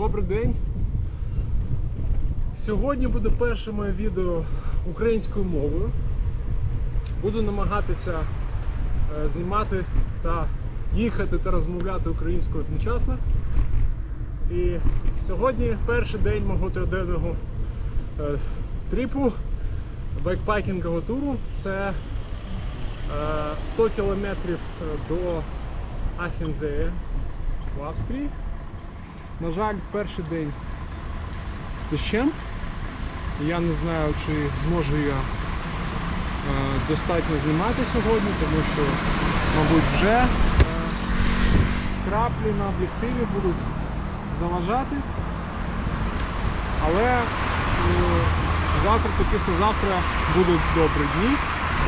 Добрий день. Сьогодні буде перше моє відео українською мовою. Буду намагатися е, знімати та їхати та розмовляти українською одночасно. І сьогодні перший день мого триденного е, трипу байкпайкінгового туру. Це е, 100 кілометрів е, до Ахензея в Австрії. На жаль, перший день з дощем. Я не знаю, чи зможу я е, достатньо знімати сьогодні, тому що, мабуть, вже е, краплі на об'єктиві будуть заважати. Але е, завтра та післязавтра будуть добрі дні,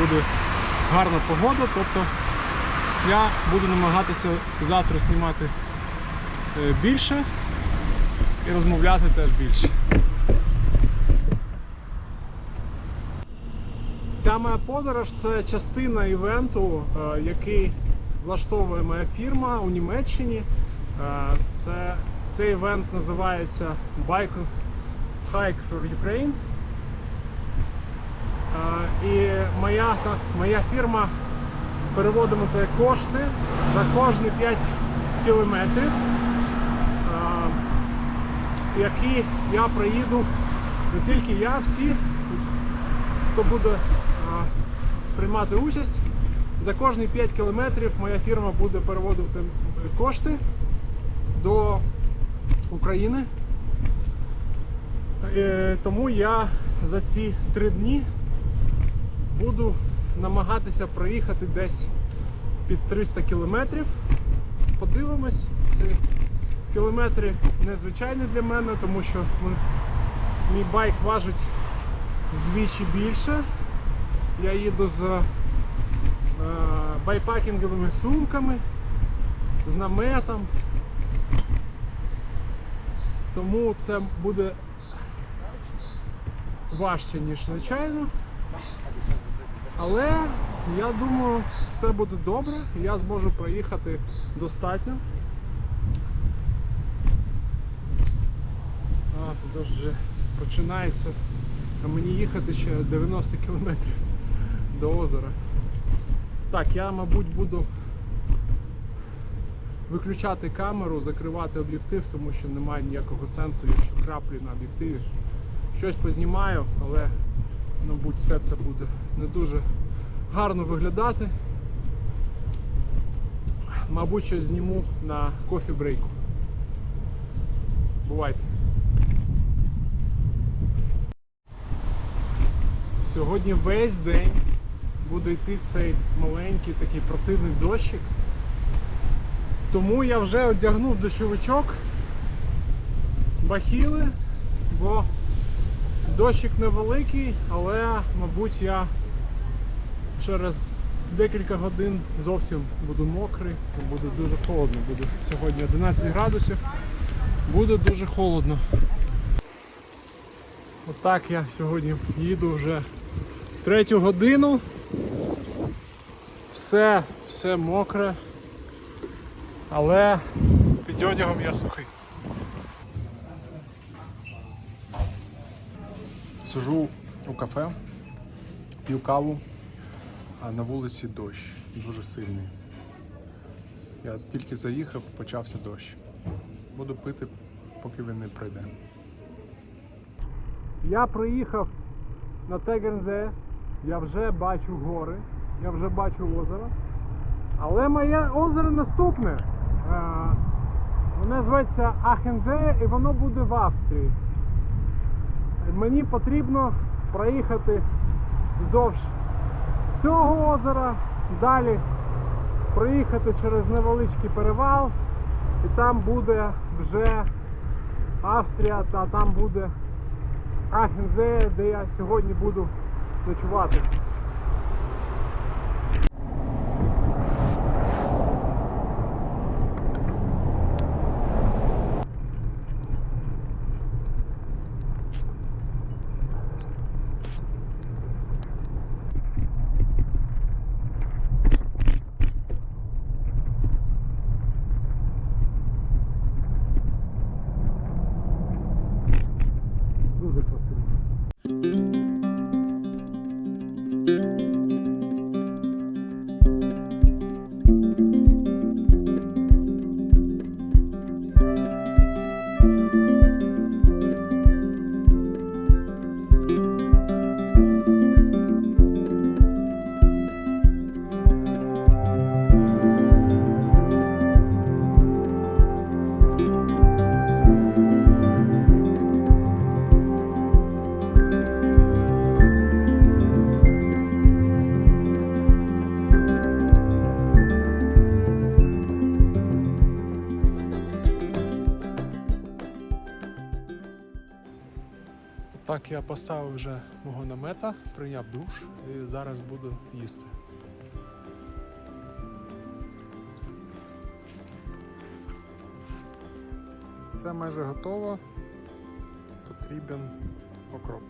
буде гарна погода, тобто я буду намагатися завтра знімати більше і розмовляти теж більше. Ця моя подорож це частина івенту, е, який влаштовує моя фірма у Німеччині. Е, Це, цей івент називається Bike Hike for Ukraine. Е, І моя, моя фірма переводитиме кошти за кожні 5 кілометрів, е, які я проїду не тільки я, всі, хто буде приймати участь. За кожні 5 кілометрів моя фірма буде переводити кошти до України. Е, Тому я за ці три дні буду намагатися проїхати десь під 300 кілометрів. Подивимось, ці кілометри незвичайні для мене, тому що мій байк важить вдвічі більше. Я їду з е, байпакінговими сумками, з наметом. Тому це буде важче, ніж звичайно. Але я думаю, все буде добре, я зможу проїхати достатньо. А, дощ вже починається. А мені їхати ще 90 кілометрів до озера. Так, я, мабуть, буду виключати камеру, закривати об'єктив, тому що немає ніякого сенсу, якщо краплі на об'єктиві. Щось познімаю, але, мабуть, все це буде не дуже гарно виглядати. Мабуть, щось зніму на кофі брейку. Бувайте. Сьогодні весь день буде йти цей маленький такий противний дощик. Тому я вже одягнув дощовичок, бахіли, бо дощик невеликий, але, мабуть, я через декілька годин зовсім буду мокрий, буде дуже холодно. Буде сьогодні 11 градусів, буде дуже холодно. Отак я сьогодні їду вже третю годину. Все, все мокре, але під одягом я сухий. Сижу у кафе, п'ю каву, а на вулиці дощ дуже сильний. Я тільки заїхав, почався дощ. Буду пити, поки він не пройде. Я приїхав на Тегензе, я вже бачу гори, я вже бачу озеро. Але моє озеро наступне. Е, Воно зветься Ахензе і воно буде в Австрії. Мені потрібно проїхати вздовж цього озера, далі проїхати через невеличкий перевал, і там буде вже Австрія, та там буде Ахензе, де я сьогодні буду ночувати. Так, я поставив вже мого намета, прийняв душ і зараз буду їсти. Все майже готово. Потрібен окроп.